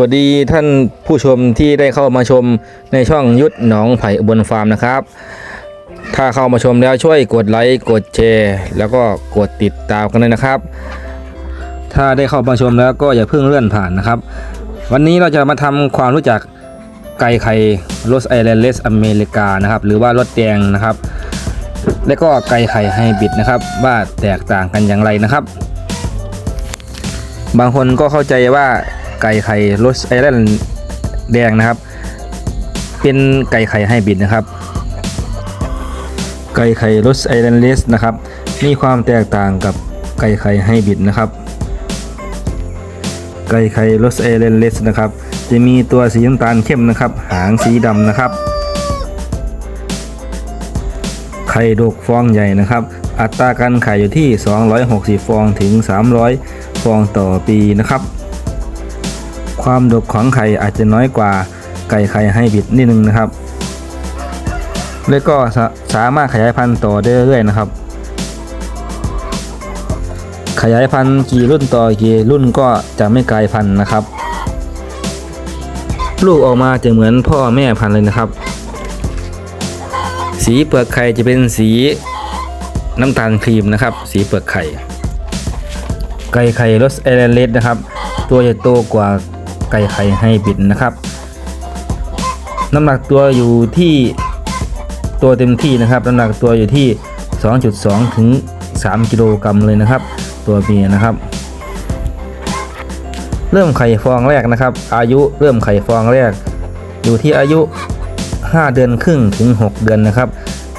วัสดีท่านผู้ชมที่ได้เข้ามาชมในช่องยุทธหนองไผ่บนฟาร์มนะครับ ถ้าเข้ามาชมแล้วช่วยกดไลค์กดแชร์แล้วก็กดติดตามกันเลยนะครับ ถ้าได้เข้ามาชมแล้วก็อย่าเพิ่งเลื่อนผ่านนะครับ วันนี้เราจะมาทำความรู้จักไก่ไข่รสไอแลนด์เลสอเมริกานะครับ หรือว่ารสแดงนะครับ และก็ไก่ไข่ไฮบริดนะครับ ว่าแตกต่างกันอย่างไรนะครับ บางคนก็เข้าใจว่า ไก่ไข่รสไอแลนด์แดงนะครับ เป็นไก่ไข่ไฮบริดนะครับ ไก่ไข่รสไอแลนด์เลสนะครับมีความแตกต่างกับไก่ไข่ไฮบริดนะครับ ไก่ไข่รสไอแลนด์เลสนะครับ จะมีตัวสีน้ำตาลเข้มนะครับ หางสีดำนะครับ ไข่ดกฟองใหญ่นะครับอัตราการไข่อยู่ที่ 260 ฟองถึง 300 ฟองต่อปีนะครับ ความดกของไข่อาจจะน้อยกว่าไก่ไข่ให้บิดนิดนึงนะครับ และก็สาสามารถขยายพันธุ์ต่อได้เรื่อยๆนะครับ ขยายพันธุ์กี่รุ่นต่อกี่รุ่นก็จะไม่กลายพันธุ์นะครับ ลูกออกมาจะเหมือนพ่อแม่พันธุ์เลยนะครับ สีเปลือกไข่จะเป็นสีน้ำตาลครีมนะครับ สีเปลือกไข่ ไก่ไข่รสเอเลนเลสนะครับ ตัวจะโตกว่า ไก่ไข่ไฮบริดนะครับ น้ำหนักตัวอยู่ที่ตัวเต็มที่นะครับ น้ำหนักตัวอยู่ที่ 2.2 ถึง 3 กิโลกรัมเลยนะครับ ตัวเมียนะครับ เริ่มไข่ฟองแรกนะครับ อายุเริ่มไข่ฟองแรก อยู่ที่อายุ 5 เดือนครึ่งถึง 6 เดือนนะครับ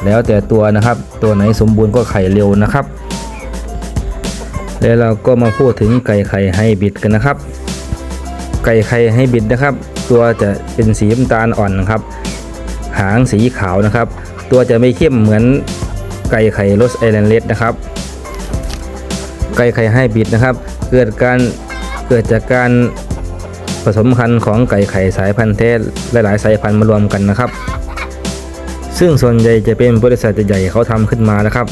แล้วแต่ตัวนะครับ ตัวไหนสมบูรณ์ก็ไข่เร็วนะครับแล้วเราก็มาพูดถึงไก่ไข่ไฮบริดกันนะครับ ไก่ไข่ไฮบริดนะครับ ตัวจะเป็นสีน้ำตาลอ่อนนะครับ หางสีขาวนะครับ ตัวจะไม่เข้มเหมือนไก่ไข่รสไอแลนด์เลสนะครับ ไก่ไข่ไฮบริดนะครับ เกิดการเกิดจากการผสมพันธุ์ของไก่ไข่สายพันธุ์แท้หลายๆ สายพันธุ์มารวมกันนะครับ ซึ่งส่วนใหญ่จะเป็นบริษัทใหญ่เขาทำขึ้นมานะครับ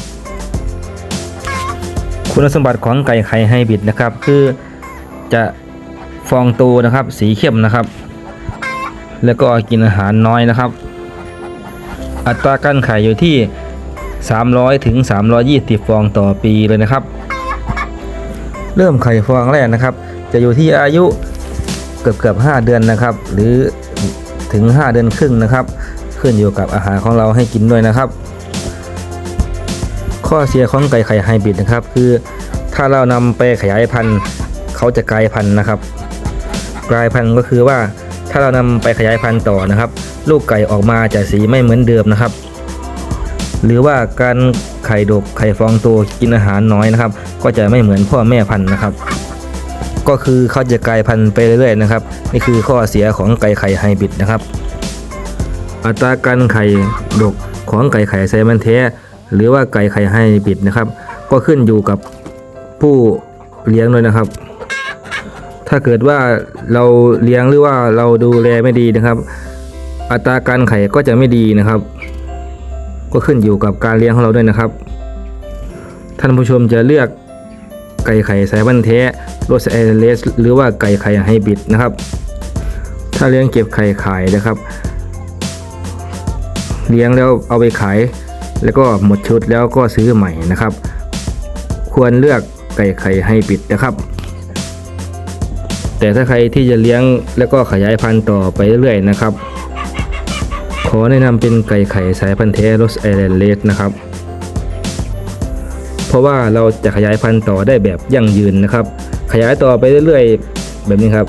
คุณสมบัติของไก่ไข่ไฮบริดนะครับ คือจะ ฟองโตนะครับ สีเข้มนะครับ แล้วก็กินอาหารน้อยนะครับ อัตราการไข่อยู่ที่ 300 ถึง 320 ฟองต่อปีเลยนะครับ เริ่มไข่ฟองแรกนะครับ จะอยู่ที่อายุเกือบเกือบ5เดือนนะครับ หรือถึง 5 เดือนครึ่งนะครับ ขึ้นอยู่กับอาหารของเราให้กินด้วยนะครับ ข้อเสียของไก่ไข่ไฮบริดนะครับ คือถ้าเรานำไปขยายพันธุ์ เขาจะกลายพันธุ์นะครับ ลายพันธุ์ก็คือว่าถ้าเรานำไปขยายพันธุ์ต่อนะครับ ลูกไก่ออกมาจะสีไม่เหมือนเดิมนะครับ หรือว่าการไข่ดกไข่ฟองโตกินอาหารน้อยนะครับ ก็จะไม่เหมือนพ่อแม่พันธุ์นะครับ ก็คือเขาจะกลายพันธุ์ไปเรื่อยๆนะครับ นี่คือข้อเสียของไก่ไข่ไฮบริดนะครับ อัตราการไข่ดกของไก่ไข่ไซมันแทหรือว่าไก่ไข่ไฮบริดนะครับ ก็ขึ้นอยู่กับผู้เลี้ยงด้วยนะครับ ถ้าเกิดว่าเราเลี้ยงหรือว่าเราดูแลไม่ดีนะครับ อัตราการไข่ก็จะไม่ดีนะครับ ก็ขึ้นอยู่กับการเลี้ยงของเราด้วยนะครับ ท่านผู้ชมจะเลือกไก่ไข่สายพันธุ์แท้โรสแอเลสหรือว่าไก่ไข่ไฮบริดนะครับ ถ้าเลี้ยงเก็บไข่ขายนะครับ เลี้ยงแล้วเอาไปขาย แล้วก็หมดชุดแล้วก็ซื้อใหม่นะครับ ควรเลือกไก่ไข่ให้ปิดนะครับ แต่ถ้าใครที่จะเลี้ยงแล้วก็ขยายพันธุ์ต่อไปเรื่อยๆนะครับ ขอแนะนำเป็นไก่ไข่สายพันธุ์แท้รสไอแลนด์เลสนะครับ เพราะว่าเราจะขยายพันธุ์ต่อได้แบบยั่งยืนนะครับ ขยายต่อไปเรื่อยๆ แบบนี้ครับ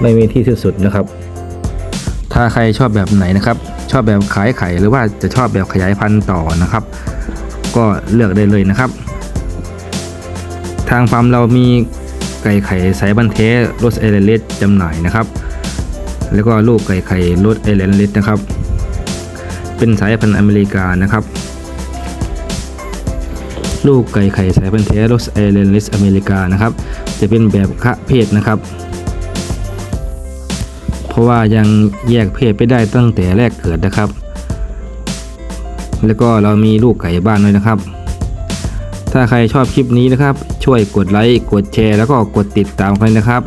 ไม่มีที่สิ้นสุดนะครับ ถ้าใครชอบแบบไหนนะครับ ชอบแบบขายไข่หรือว่าจะชอบแบบขยายพันธุ์ต่อนะครับ ก็เลือกได้เลยนะครับ ทางฟาร์มเรามี ไก่ไข่สายบันเทสรสเอเลนเลสจำหน่ายนะครับ แล้วก็ลูกไก่ไข่รสเอเลนเลสนะครับ เป็นสายพันธุ์อเมริกานะครับ ลูกไก่ไข่สายพันธุ์แท้รสเอเลนเลสอเมริกานะครับ จะเป็นแบบคะเพศนะครับ เพราะว่ายังแยกเพศไปได้ตั้งแต่แรกเกิดนะครับ แล้วก็เรามีลูกไก่บ้านด้วยนะครับ ถ้าใครชอบคลิปนี้นะครับ ช่วยกดไลค์กดแชร์แล้วก็กดติดตามกันนะครับ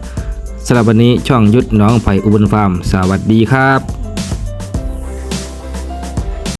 สำหรับวันนี้ช่องยุทธน้องไผ่อุบลฟาร์ม สวัสดีครับ